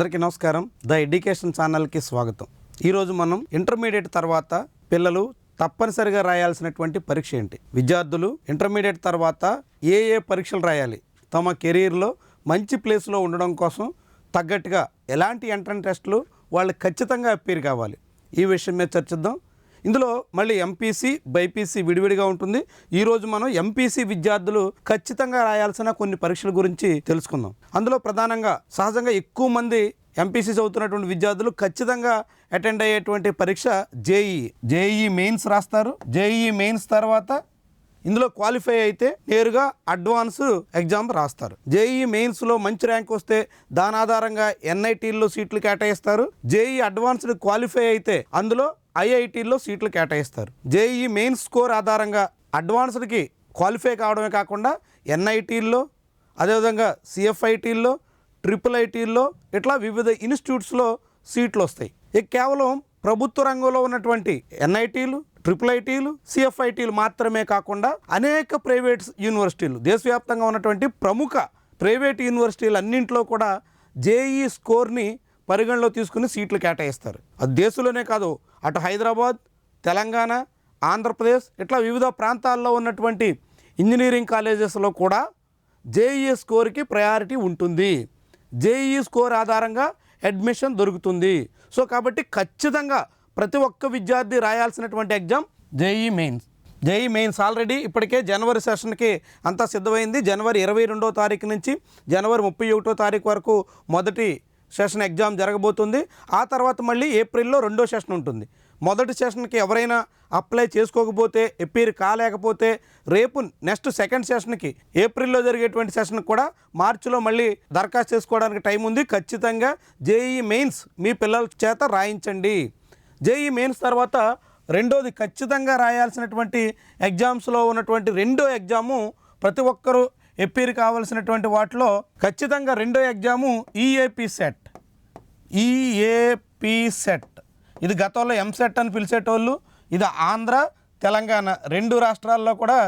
అందరికీ నమస్కారం. The education ఛానల్కి స్వాగతం. ఈరోజు మనం ఇంటర్మీడియట్ తర్వాత పిల్లలు తప్పనిసరిగా రాయాల్సినటువంటి పరీక్ష ఏంటి? విద్యార్థులు ఇంటర్మీడియట్ తర్వాత ఏ ఏ పరీక్షలు రాయాలి? తమ కెరీర్లో మంచి ప్లేస్లో ఉండడం కోసం తగ్గట్టుగా ఎలాంటి ఎంట్రన్ టెస్టులు వాళ్ళు ఖచ్చితంగా అప్పీర్ కావాలి? ఈ విషయం మీద చర్చిద్దాం. ఇందులో మళ్ళీ ఎంపీసీ బైపీసీ విడివిడిగా ఉంటుంది. ఈరోజు మనం ఎంపీసీ విద్యార్థులు ఖచ్చితంగా రాయాల్సిన కొన్ని పరీక్షల గురించి తెలుసుకుందాం. అందులో ప్రధానంగా సహజంగా ఎక్కువ మంది ఎంపీసీ చదువుతున్నటువంటి విద్యార్థులు ఖచ్చితంగా అటెండ్ అయ్యేటువంటి పరీక్ష జేఈ జేఈ మెయిన్స్ రాస్తారు. జేఈ మెయిన్స్ తర్వాత ఇందులో క్వాలిఫై అయితే నేరుగా అడ్వాన్స్ ఎగ్జామ్ రాస్తారు. జేఈ మెయిన్స్లో మంచి ర్యాంక్ వస్తే దాని ఆధారంగా ఎన్ఐటీల్లో సీట్లు కేటాయిస్తారు. జేఈ అడ్వాన్స్డ్ క్వాలిఫై అయితే అందులో ఐఐటీల్లో సీట్లు కేటాయిస్తారు. జేఈ మెయిన్ స్కోర్ ఆధారంగా అడ్వాన్స్డ్కి క్వాలిఫై కావడమే కాకుండా ఎన్ఐటీల్లో అదేవిధంగా సిఎఫ్ఐటీల్లో ట్రిపుల్ ఐటీల్లో ఇట్లా వివిధ ఇన్స్టిట్యూట్స్లో సీట్లు వస్తాయి. ఇక కేవలం ప్రభుత్వ రంగంలో ఉన్నటువంటి ఎన్ఐటీలు ట్రిపుల్ ఐటీలు సిఎఫ్ఐటీలు మాత్రమే కాకుండా అనేక ప్రైవేట్ యూనివర్సిటీలు దేశవ్యాప్తంగా ఉన్నటువంటి ప్రముఖ ప్రైవేట్ యూనివర్సిటీలు అన్నింటిలో కూడా జేఈ స్కోర్ని పరిగణలో తీసుకుని సీట్లు కేటాయిస్తారు. అది దేశంలోనే కాదు అటు హైదరాబాద్ తెలంగాణ ఆంధ్రప్రదేశ్ ఇట్లా వివిధ ప్రాంతాల్లో ఉన్నటువంటి ఇంజనీరింగ్ కాలేజెస్లో కూడా జేఈ స్కోర్కి ప్రయారిటీ ఉంటుంది. జేఈ స్కోర్ ఆధారంగా అడ్మిషన్ దొరుకుతుంది. సో కాబట్టి ఖచ్చితంగా ప్రతి ఒక్క విద్యార్థి రాయాల్సినటువంటి exam JEE mains. JEE mains already ఇప్పటికే జనవరి సెషన్కి అంతా సిద్ధమైంది. జనవరి ఇరవై రెండో తారీఖు నుంచి జనవరి ముప్పై ఒకటో తారీఖు వరకు మొదటి సెషన్ ఎగ్జామ్ జరగబోతుంది. ఆ తర్వాత మళ్ళీ ఏప్రిల్లో రెండో సెషన్ ఉంటుంది. మొదటి సెషన్కి ఎవరైనా అప్లై చేసుకోకపోతే ఎప్పీర్ కాలేకపోతే రేపు నెక్స్ట్ సెకండ్ సెషన్కి ఏప్రిల్లో జరిగేటువంటి సెషన్కి కూడా మార్చిలో మళ్ళీ దరఖాస్తు చేసుకోవడానికి టైం ఉంది. ఖచ్చితంగా జేఈ మెయిన్స్ మీ పిల్లల చేత రాయించండి. జేఈ మెయిన్స్ తర్వాత రెండోది ఖచ్చితంగా రాయాల్సినటువంటి ఎగ్జామ్స్లో ఉన్నటువంటి రెండో ఎగ్జాము ప్రతి ఒక్కరూ ఎప్పీర్ కావాల్సినటువంటి వాటిలో ఖచ్చితంగా రెండో exam EAP CET. EAP CET. ఇది గతంలో ఎంసెట్ అని పిలిచేటోళ్ళు ఇది ఆంధ్ర తెలంగాణ రెండు రాష్ట్రాల్లో కూడా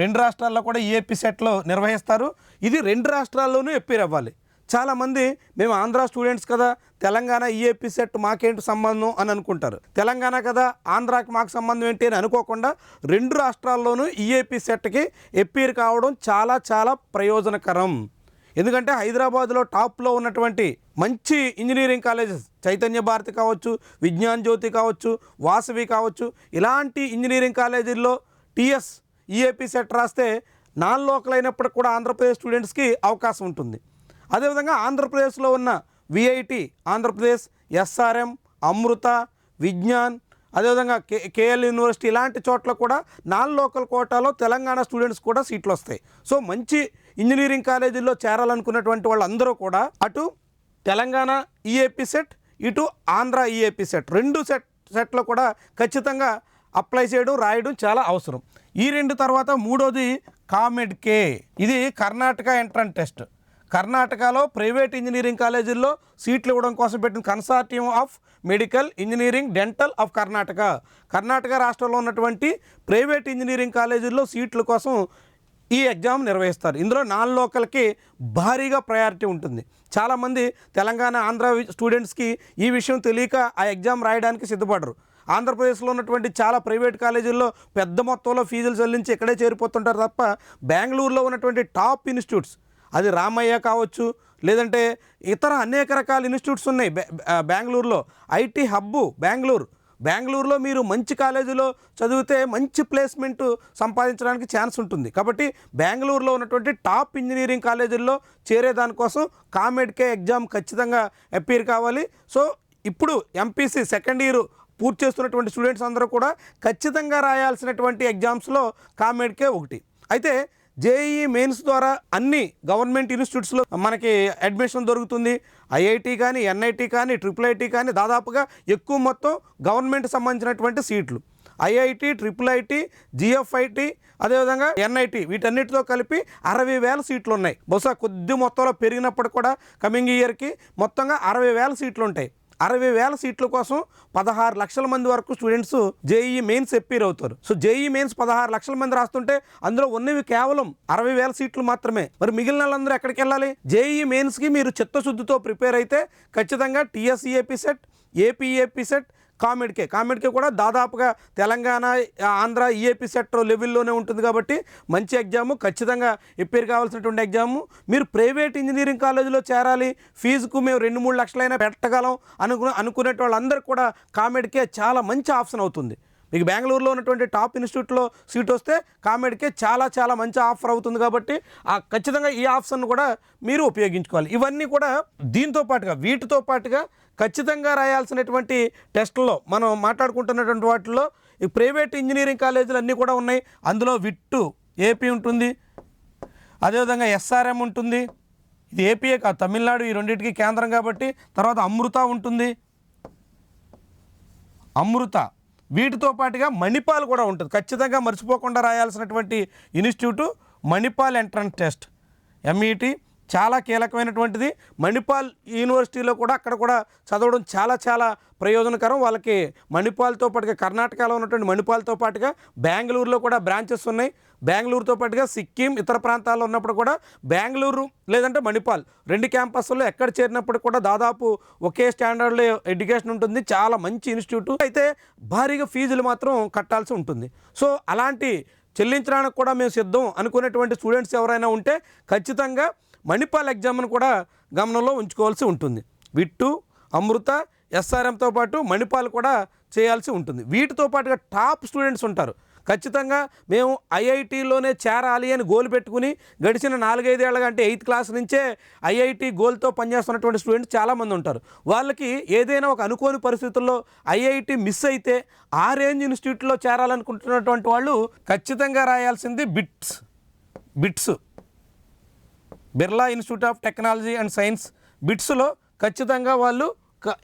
రెండు రాష్ట్రాల్లో కూడా ఈఏపి సెట్లో నిర్వహిస్తారు. ఇది రెండు రాష్ట్రాల్లోనూ ఎప్పీర్ అవ్వాలి చాలామంది మేము ఆంధ్ర స్టూడెంట్స్ కదా తెలంగాణ ఈఏపీ సెట్ మాకేంటి సంబంధం అని అనుకుంటారు. తెలంగాణ కదా ఆంధ్రాకి మాకు సంబంధం ఏంటి అని అనుకోకుండా రెండు రాష్ట్రాల్లోనూ ఈఏపీ సెట్కి ఎప్పీర్ కావడం చాలా చాలా ప్రయోజనకరం. ఎందుకంటే హైదరాబాద్లో టాప్లో ఉన్నటువంటి మంచి ఇంజనీరింగ్ కాలేజెస్ చైతన్య భారతి కావచ్చు విజ్ఞాన్ జ్యోతి కావచ్చు వాసవి కావచ్చు ఇలాంటి ఇంజనీరింగ్ కాలేజీల్లో టీఎస్ ఈఏపీ సెట్ రాస్తే నాన్ లోకల్ అయినప్పటికి కూడా ఆంధ్రప్రదేశ్ స్టూడెంట్స్కి అవకాశం ఉంటుంది. అదేవిధంగా ఆంధ్రప్రదేశ్లో ఉన్న విఐటి ఆంధ్రప్రదేశ్ ఎస్ఆర్ఎం అమృత విజ్ఞాన్ అదేవిధంగా కే కేఎల్ యూనివర్సిటీ ఇలాంటి చోట్ల కూడా నాన్ లోకల్ కోటాలో తెలంగాణ స్టూడెంట్స్ కూడా సీట్లు వస్తాయి. సో మంచి ఇంజనీరింగ్ కాలేజీల్లో చేరాలనుకున్నటువంటి వాళ్ళందరూ కూడా అటు తెలంగాణ ఈఏపీ సెట్ ఇటు ఆంధ్ర ఈఏపీ సెట్ రెండు సెట్ సెట్లో కూడా ఖచ్చితంగా అప్లై చేయడం రాయడం చాలా అవసరం. ఈ రెండు తర్వాత మూడోది కామెడ్ కే. ఇది కర్ణాటక ఎంట్రన్ టెస్ట్ కర్ణాటకలో ప్రైవేట్ ఇంజనీరింగ్ కాలేజీల్లో సీట్లు ఇవ్వడం కోసం పెట్టిన consortium of medical engineering dental of Karnataka. Karnataka రాష్ట్రంలో ఉన్నటువంటి ప్రైవేట్ ఇంజనీరింగ్ కాలేజీల్లో సీట్ల కోసం ఈ ఎగ్జామ్ నిర్వహిస్తారు. ఇందులో నాన్ లోకల్కి భారీగా ప్రయారిటీ ఉంటుంది. చాలామంది తెలంగాణ ఆంధ్ర స్టూడెంట్స్కి ఈ విషయం తెలియక ఆ ఎగ్జామ్ రాయడానికి సిద్ధపడరు. ఆంధ్రప్రదేశ్లో ఉన్నటువంటి చాలా ప్రైవేట్ కాలేజీల్లో పెద్ద మొత్తంలో ఫీజులు చెల్లించి ఇక్కడే చేరిపోతుంటారు తప్ప బెంగళూరులో ఉన్నటువంటి టాప్ ఇన్స్టిట్యూట్స్ అది రామయ్య కావచ్చు లేదంటే ఇతర అనేక రకాల ఇన్స్టిట్యూట్స్ ఉన్నాయి. బె- బెంగళూరులో ఐటీ హబ్బు బెంగళూరు. బెంగళూరులో మీరు మంచి కాలేజీలో చదివితే మంచి ప్లేస్మెంట్ సంపాదించడానికి ఛాన్స్ ఉంటుంది. కాబట్టి బెంగళూరులో ఉన్నటువంటి టాప్ ఇంజనీరింగ్ కాలేజీల్లో చేరే దానికోసం కామెడ్కే ఎగ్జామ్ ఖచ్చితంగా అపీర్ కావాలి. సో ఇప్పుడు ఎంపీసీ సెకండ్ ఇయర్ పూర్తి చేస్తున్నటువంటి స్టూడెంట్స్ అందరూ కూడా ఖచ్చితంగా రాయాల్సినటువంటి ఎగ్జామ్స్లో కామెడ్కే ఒకటి. అయితే జేఈ మెయిన్స్ ద్వారా అన్ని గవర్నమెంట్ ఇన్స్టిట్యూట్స్లో మనకి అడ్మిషన్ దొరుకుతుంది. ఐఐటి కానీ ఎన్ఐటి కానీ ట్రిపుల్ ఐటీ కానీ దాదాపుగా ఎక్కువ మొత్తం గవర్నమెంట్ సంబంధించినటువంటి సీట్లు. ఐఐటి ట్రిపుల్ ఐటీ జిఎఫ్ఐటి అదేవిధంగా ఎన్ఐటి వీటన్నిటితో కలిపి అరవై వేల సీట్లు ఉన్నాయి బహుశా కొద్ది మొత్తంలో పెరిగినప్పుడు కూడా కమింగ్ ఇయర్కి మొత్తంగా అరవై వేల సీట్లు ఉంటాయి అరవై వేల సీట్ల కోసం పదహారు లక్షల మంది వరకు స్టూడెంట్స్ జేఈ మెయిన్స్ ఎప్పీర్ అవుతారు. సో జేఈ మెయిన్స్ పదహారు లక్షల మంది రాస్తుంటే అందులో ఉన్నవి కేవలం అరవై వేల సీట్లు మాత్రమే. మరి మిగిలిన వాళ్ళందరూ ఎక్కడికి వెళ్ళాలి? జేఈ మెయిన్స్కి మీరు చిత్తశుద్ధితో ప్రిపేర్ అయితే ఖచ్చితంగా TSEAP set APEAP set COMEDK. COMEDK కూడా దాదాపుగా తెలంగాణ ఆంధ్ర ఈఏపీ సెక్టర్ లెవెల్లోనే ఉంటుంది కాబట్టి మంచి ఎగ్జాము ఖచ్చితంగా ఎప్పేరు కావాల్సినటువంటి ఎగ్జాము. మీరు ప్రైవేట్ ఇంజనీరింగ్ కాలేజీలో చేరాలి ఫీజుకు మేము రెండు మూడు లక్షలైనా పెట్టగలం అనుకు అనుకునే వాళ్ళందరికీ కూడా కామెడ్కే చాలా మంచి ఆప్షన్ అవుతుంది. మీకు బెంగళూరులో ఉన్నటువంటి టాప్ ఇన్స్టిట్యూట్లో సీట్ వస్తే కామెడ్కే చాలా చాలా మంచి ఆఫర్ అవుతుంది కాబట్టి ఆ ఖచ్చితంగా ఈ ఆప్షన్ కూడా మీరు ఉపయోగించుకోవాలి. ఇవన్నీ కూడా దీంతో పాటుగా వీటితో పాటుగా ఖచ్చితంగా రాయాల్సినటువంటి టెస్టుల్లో మనం మాట్లాడుకుంటున్నటువంటి వాటిల్లో ఈ ప్రైవేట్ ఇంజనీరింగ్ కాలేజీలు అన్నీ కూడా ఉన్నాయి. అందులో విట్టు ఏపీ ఉంటుంది అదేవిధంగా ఎస్ఆర్ఎం ఉంటుంది. ఇది ఏపీఏ కాదు తమిళనాడు ఈ రెండింటికి కేంద్రం కాబట్టి తర్వాత అమృత ఉంటుంది. అమృత వీటితో పాటుగా మణిపాల్ కూడా ఉంటుంది. ఖచ్చితంగా మర్చిపోకుండా రాయాల్సినటువంటి institute Manipal entrance test. MET చాలా కీలకమైనటువంటిది. మణిపాల్ యూనివర్సిటీలో కూడా అక్కడ కూడా చదవడం చాలా చాలా ప్రయోజనకరం. వాళ్ళకి మణిపాల్తో పాటుగా కర్ణాటకలో ఉన్నటువంటి మణిపాల్తో పాటుగా బెంగళూరులో కూడా బ్రాంచెస్ ఉన్నాయి. బెంగళూరుతో పాటుగా సిక్కిం ఇతర ప్రాంతాల్లో ఉన్నప్పుడు కూడా బెంగళూరు లేదంటే మణిపాల్ రెండు క్యాంపస్లో ఎక్కడ చేరినప్పుడు కూడా దాదాపు ఒకే స్టాండర్డ్లో ఎడ్యుకేషన్ ఉంటుంది. చాలా మంచి ఇన్స్టిట్యూట్. అయితే భారీగా ఫీజులు మాత్రం కట్టాల్సి ఉంటుంది. సో అలాంటి చెల్లించడానికి కూడా మేము సిద్ధం అనుకునేటువంటి స్టూడెంట్స్ ఎవరైనా ఉంటే ఖచ్చితంగా మణిపాల్ ఎగ్జామ్ను కూడా గమనంలో ఉంచుకోవాల్సి ఉంటుంది. విట్టు అమృత ఎస్ఆర్ఎంతో పాటు మణిపాల్ కూడా చేయాల్సి ఉంటుంది. వీటితో పాటుగా టాప్ స్టూడెంట్స్ ఉంటారు. ఖచ్చితంగా మేము ఐఐటీలోనే చేరాలి అని గోల్ పెట్టుకుని గడిచిన నాలుగైదేళ్ళగా అంటే ఎయిత్ క్లాస్ నుంచే ఐఐటి గోల్తో పనిచేస్తున్నటువంటి స్టూడెంట్స్ చాలామంది ఉంటారు. వాళ్ళకి ఏదైనా ఒక అనుకోని పరిస్థితుల్లో ఐఐటి మిస్ అయితే ఆ రేంజ్ ఇన్స్టిట్యూట్లో చేరాలనుకుంటున్నటువంటి వాళ్ళు ఖచ్చితంగా రాయాల్సింది BITS. BITS. Birla institute of technology and science బిట్స్లో ఖచ్చితంగా వాళ్ళు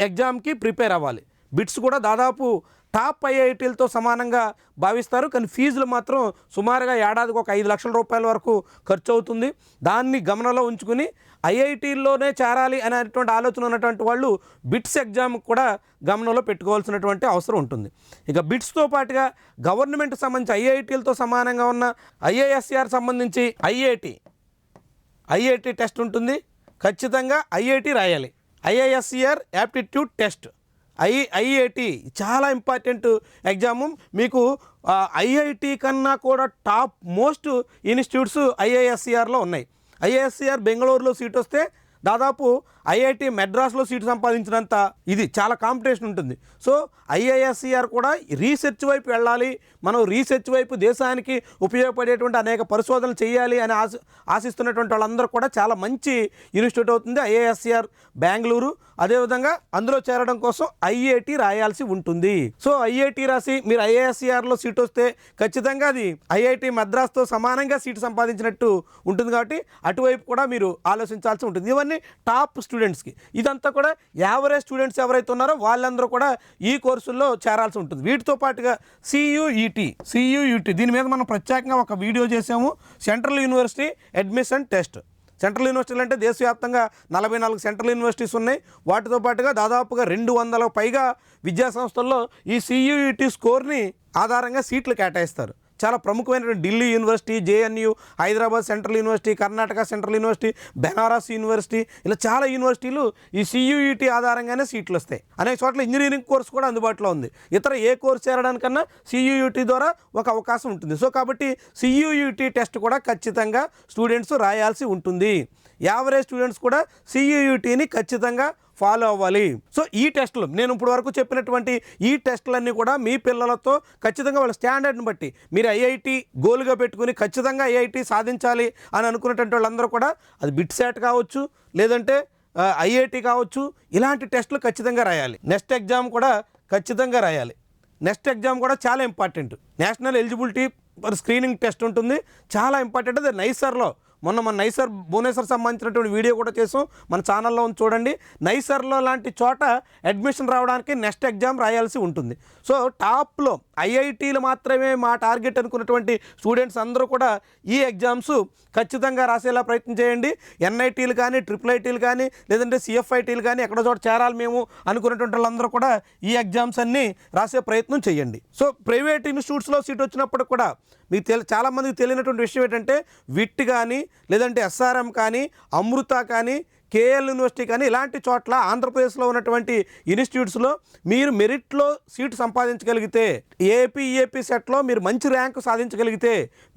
ఎగ్జామ్కి ప్రిపేర్ అవ్వాలి. బిట్స్ కూడా దాదాపు టాప్ ఐఐటీలతో సమానంగా భావిస్తారు. కానీ ఫీజులు మాత్రం సుమారుగా ఏడాదికి ఒక ఐదు లక్షల రూపాయల వరకు ఖర్చు అవుతుంది దాన్ని గమనంలో ఉంచుకుని ఐఐటీల్లోనే చేరాలి అనేటువంటి ఆలోచన ఉన్నటువంటి వాళ్ళు బిట్స్ ఎగ్జామ్ కూడా గమనంలో పెట్టుకోవాల్సినటువంటి అవసరం ఉంటుంది. ఇక బిట్స్తో పాటుగా గవర్నమెంట్ సంబంధించి ఐఐటీలతో సమానంగా ఉన్న ఐఏఎస్ఆర్ సంబంధించి ఐఐటి ఐఐటి టెస్ట్ ఉంటుంది. ఖచ్చితంగా ఐఐటి రాయాలి. IISER aptitude test. I IIT చాలా ఇంపార్టెంట్ ఎగ్జాము. మీకు ఐఐటి కన్నా కూడా టాప్ మోస్ట్ ఇన్స్టిట్యూట్స్ ఐఐఎస్సిఆర్లో ఉన్నాయి. ఐఐఎస్సిఆర్ బెంగళూరులో సీట్ వస్తే దాదాపు ఐఐటి మెడ్రాస్లో సీటు సంపాదించినంత ఇది చాలా కాంపిటీషన్ ఉంటుంది. సో ఐఐఎస్సిఆర్ కూడా రీసెర్చ్ వైపు వెళ్ళాలి. మనం రీసెర్చ్ వైపు దేశానికి ఉపయోగపడేటువంటి అనేక పరిశోధనలు చేయాలి అని ఆశ ఆశిస్తున్నటువంటి వాళ్ళందరూ కూడా చాలా మంచి ఇన్స్టిట్యూట్ అవుతుంది ఐఐఎస్సిఆర్ బెంగళూరు. అదేవిధంగా అందులో చేరడం కోసం ఐఐటి రాయాల్సి ఉంటుంది. సో ఐఐటి రాసి మీరు ఐఐఎస్ఈఆర్లో సీట్ వస్తే ఖచ్చితంగా అది ఐఐటి మద్రాస్తో సమానంగా సీటు సంపాదించినట్టు ఉంటుంది కాబట్టి అటువైపు కూడా మీరు ఆలోచించాల్సి ఉంటుంది. ఇవన్నీ టాప్ స్టూడెంట్స్కి. ఇదంతా కూడా యావరేజ్ స్టూడెంట్స్ ఎవరైతే ఉన్నారో వాళ్ళందరూ కూడా ఈ కోర్సుల్లో చేరాల్సి ఉంటుంది. వీటితో పాటుగా సియుఈటి సియుఈటి దీని మీద మనం ప్రత్యేకంగా ఒక వీడియో చేసాము. Central university admission test. Central యూనివర్సిటీలు అంటే దేశవ్యాప్తంగా నలభై నాలుగు సెంట్రల్ యూనివర్సిటీస్ ఉన్నాయి. వాటితో పాటుగా దాదాపుగా రెండు వందల పైగా విద్యా సంస్థల్లో ఈ సియుఈటి స్కోర్ని ఆధారంగా సీట్లు కేటాయిస్తారు. చాలా ప్రముఖమైనటువంటి Delhi university JNU Hyderabad central university Karnataka central university Banaras university ఇలా చాలా యూనివర్సిటీలు ఈ సియుఈటి ఆధారంగానే సీట్లు వస్తాయి. అనేక చోట్ల ఇంజనీరింగ్ కోర్సు కూడా అందుబాటులో ఉంది. ఇతర ఏ కోర్స్ చేరడానికన్నా సియుఈటి ద్వారా ఒక అవకాశం ఉంటుంది. సో కాబట్టి సియుఈటి టెస్ట్ కూడా ఖచ్చితంగా స్టూడెంట్స్ రాయాల్సి ఉంటుంది. యావరేజ్ స్టూడెంట్స్ కూడా సియుఈటిని ఖచ్చితంగా ఫాలో అవ్వాలి. సో ఈ టెస్టులు నేను ఇప్పుడు వరకు చెప్పినటువంటి ఈ టెస్టులన్నీ కూడా మీ పిల్లలతో ఖచ్చితంగా వాళ్ళ స్టాండర్డ్ని బట్టి మీరు ఐఐటి గోల్గా పెట్టుకుని ఖచ్చితంగా ఐఐటి సాధించాలి అని అనుకున్నటువంటి వాళ్ళందరూ కూడా అది బిట్ సెట్ కావచ్చు లేదంటే ఐఐటి కావచ్చు ఇలాంటి టెస్టులు ఖచ్చితంగా రాయాలి. నెక్స్ట్ ఎగ్జామ్ కూడా ఖచ్చితంగా రాయాలి. నెక్స్ట్ ఎగ్జామ్ కూడా చాలా important. National eligibility for screening test ఉంటుంది. చాలా ఇంపార్టెంట్. అది నైసర్లో మొన్న మన నైసర్ భువనేశ్వర్ సంబంధించినటువంటి వీడియో కూడా చేసాం. మన ఛానల్లో ఉంది చూడండి. నైసర్లో లాంటి చోట అడ్మిషన్ రావడానికి నెక్స్ట్ ఎగ్జామ్ రాయాల్సి ఉంటుంది. సో టాప్లో ఐఐటీలు మాత్రమే మా టార్గెట్ అనుకున్నటువంటి స్టూడెంట్స్ అందరూ కూడా ఈ ఎగ్జామ్స్ ఖచ్చితంగా రాసేలా ప్రయత్నం చేయండి. ఎన్ఐటీలు కానీ ట్రిపుల్ ఐటీలు కానీ లేదంటే సిఎఫ్ఐటీలు కానీ ఎక్కడో చోట చేరాలి మేము అనుకున్నటువంటి వాళ్ళందరూ కూడా ఈ ఎగ్జామ్స్ అన్నీ రాసే ప్రయత్నం చేయండి. సో ప్రైవేట్ ఇన్స్టిట్యూట్స్లో సీట్ వచ్చినప్పుడు కూడా మీకు తెలి చాలామందికి తెలియనటువంటి విషయం ఏంటంటే విట్ కానీ లేదంటే ఎస్ఆర్ఎం కానీ అమృత కానీ కేఎల్ యూనివర్సిటీ కానీ ఇలాంటి చోట్ల ఆంధ్రప్రదేశ్లో ఉన్నటువంటి ఇన్స్టిట్యూట్స్లో మీరు మెరిట్లో సీటు సంపాదించగలిగితే ఏపీ ఈఏపీ సెట్లో మీరు మంచి ర్యాంకు సాధించగలిగితే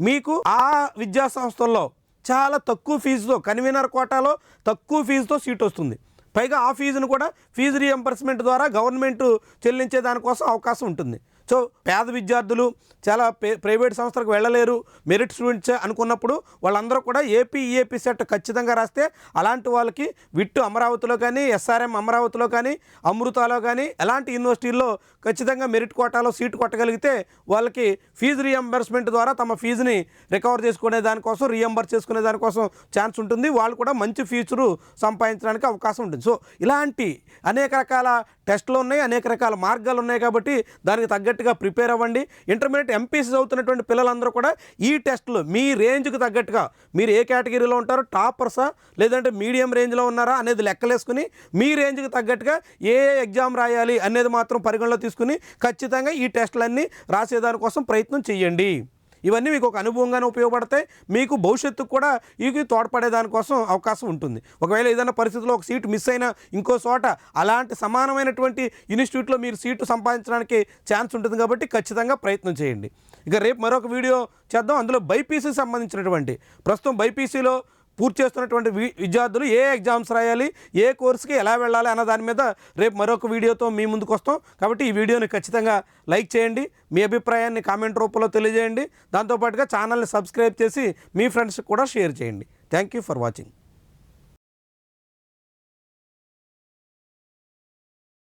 మీకు ఆ విద్యా సంస్థల్లో చాలా తక్కువ ఫీజుతో కన్వీనర్ కోటాలో తక్కువ ఫీజుతో సీట్ వస్తుంది. పైగా ఆ ఫీజును కూడా ఫీజు రీఎంబర్స్మెంట్ ద్వారా గవర్నమెంట్ చెల్లించే దానికోసం అవకాశం ఉంటుంది. సో పేద విద్యార్థులు చాలా ప్రైవేట్ సంస్థలకు వెళ్ళలేరు మెరిట్ స్టూడెంట్స్ అనుకున్నప్పుడు వాళ్ళందరూ కూడా ఏపీ ఈఏపీ సెట్ ఖచ్చితంగా రాస్తే అలాంటి వాళ్ళకి విట్టు అమరావతిలో కానీ ఎస్ఆర్ఎం అమరావతిలో కానీ అమృతాలో కానీ ఎలాంటి యూనివర్సిటీల్లో ఖచ్చితంగా మెరిట్ కోటాలో సీటు కొట్టగలిగితే వాళ్ళకి ఫీజు రీఎంబర్స్మెంట్ ద్వారా తమ ఫీజుని రికవర్ చేసుకునే దానికోసం రీఎంబర్స్ చేసుకునే దానికోసం ఛాన్స్ ఉంటుంది. వాళ్ళు కూడా మంచి ఫ్యూచరు సంపాదించడానికి అవకాశం ఉంటుంది. సో ఇలాంటి అనేక రకాల టెస్ట్లు ఉన్నాయి అనేక రకాల మార్గాలు ఉన్నాయి కాబట్టి దానికి తగ్గట్టు తగ్గట్టుగా ప్రిపేర్ అవ్వండి. ఇంటర్మీడియట్ ఎంపీసీ చదువుతున్నటువంటి పిల్లలందరూ కూడా ఈ టెస్ట్లు మీ రేంజ్కి తగ్గట్టుగా మీరు ఏ కేటగిరీలో ఉంటారో టాపర్సా లేదంటే మీడియం రేంజ్లో ఉన్నారా అనేది లెక్కలేసుకుని మీ రేంజ్కి తగ్గట్టుగా ఏ ఎగ్జామ్ రాయాలి అనేది మాత్రం పరిగణలో తీసుకుని ఖచ్చితంగా ఈ టెస్టులన్నీ రాసేదానికోసం ప్రయత్నం చేయండి ఇవన్నీ మీకు ఒక అనుభవంగానే ఉపయోగపడతాయి. మీకు భవిష్యత్తుకు కూడా ఇవి తోడ్పడే దానికోసం అవకాశం ఉంటుంది. ఒకవేళ ఏదైనా పరిస్థితిలో ఒక సీటు మిస్ అయినా ఇంకో చోట అలాంటి సమానమైనటువంటి ఇన్స్టిట్యూట్లో మీరు సీటు సంపాదించడానికి ఛాన్స్ ఉంటుంది కాబట్టి ఖచ్చితంగా ప్రయత్నం చేయండి. ఇక రేపు మరొక వీడియో చేద్దాం. అందులో బైపీసీకి సంబంధించినటువంటి. ప్రస్తుతం బైపీసీలో పూర్తి చేస్తున్నటువంటి విద్యార్థులు ఏ ఎగ్జామ్స్ రాయాలి ఏ కోర్సుకి ఎలా వెళ్ళాలి అన్న దాని మీద రేపు మరొక వీడియోతో మీ ముందుకు వస్తాం. కాబట్టి ఈ వీడియోని ఖచ్చితంగా లైక్ చేయండి మీ అభిప్రాయాన్ని కామెంట్ రూపంలో తెలియజేయండి. దాంతోపాటుగా ఛానల్ని సబ్స్క్రైబ్ చేసి మీ ఫ్రెండ్స్కి కూడా షేర్ చేయండి. Thank you for watching.